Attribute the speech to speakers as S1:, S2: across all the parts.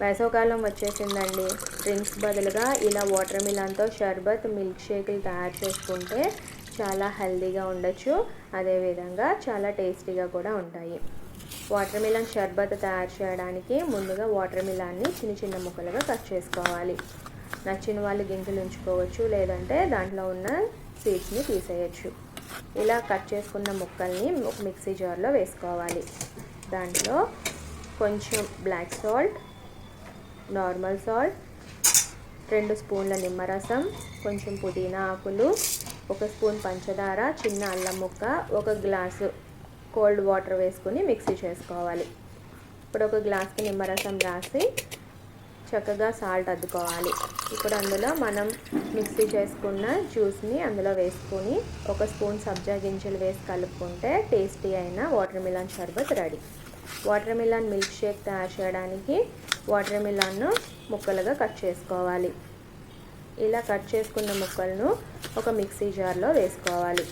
S1: వేసవకాలం వచ్చేసిందండి. డ్రింక్స్ బదులుగా ఇలా వాటర్ మిలాన్తో షర్బత్ మిల్క్ షేక్లు తయారు చేసుకుంటే చాలా హెల్దీగా ఉండొచ్చు. అదేవిధంగా చాలా టేస్టీగా కూడా ఉంటాయి. వాటర్ మిలన్ షర్బత్ తయారు చేయడానికి ముందుగా వాటర్ మిలాన్ని చిన్న చిన్న ముక్కలుగా కట్ చేసుకోవాలి. నచ్చిన వాళ్ళు గింజలు ఉంచుకోవచ్చు లేదంటే దాంట్లో ఉన్న సీడ్స్ని తీసేయచ్చు. ఇలా కట్ చేసుకున్న ముక్కల్ని మిక్సీ జార్లో వేసుకోవాలి. దాంట్లో కొంచెం బ్లాక్ సాల్ట్ నార్మల్ సాల్ట్ రెండు స్పూన్ల నిమ్మరసం కొంచెం పుదీనా ఆకులు ఒక స్పూన్ పంచదార చిన్న అల్లం ముక్క ఒక గ్లాసు కోల్డ్ వాటర్ వేసుకుని మిక్సీ చేసుకోవాలి. ఇప్పుడు ఒక గ్లాస్కి నిమ్మరసం రాసి చక్కగా సాల్ట్ అద్దుకోవాలి. ఇప్పుడు అందులో మనం మిక్సీ చేసుకున్న జ్యూస్ని అందులో వేసుకొని ఒక స్పూన్ సబ్జా గింజలు వేసి కలుపుకుంటే టేస్టీ అయిన watermelon sharbat ready. Watermelon milkshake తయారు చేయడానికి వాటర్ మిలాన్ను ముక్కలుగా కట్ చేసుకోవాలి. ఇలా కట్ చేసుకున్న ముక్కలను ఒక మిక్సీ జార్లో వేసుకోవాలి.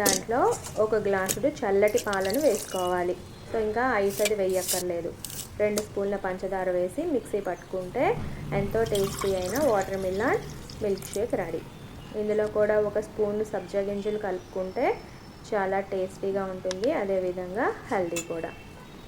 S1: దాంట్లో ఒక గ్లాసుడు చల్లటి పాలను వేసుకోవాలి. సో ఇంకా ఐస్ అది వేయక్కర్లేదు. రెండు స్పూన్ల పంచదార వేసి మిక్సీ పట్టుకుంటే ఎంతో టేస్టీ అయిన watermelon milkshake ready. ఇందులో కూడా ఒక స్పూన్ సబ్జా గింజలు కలుపుకుంటే చాలా టేస్టీగా ఉంటుంది అదేవిధంగా హెల్దీ కూడా.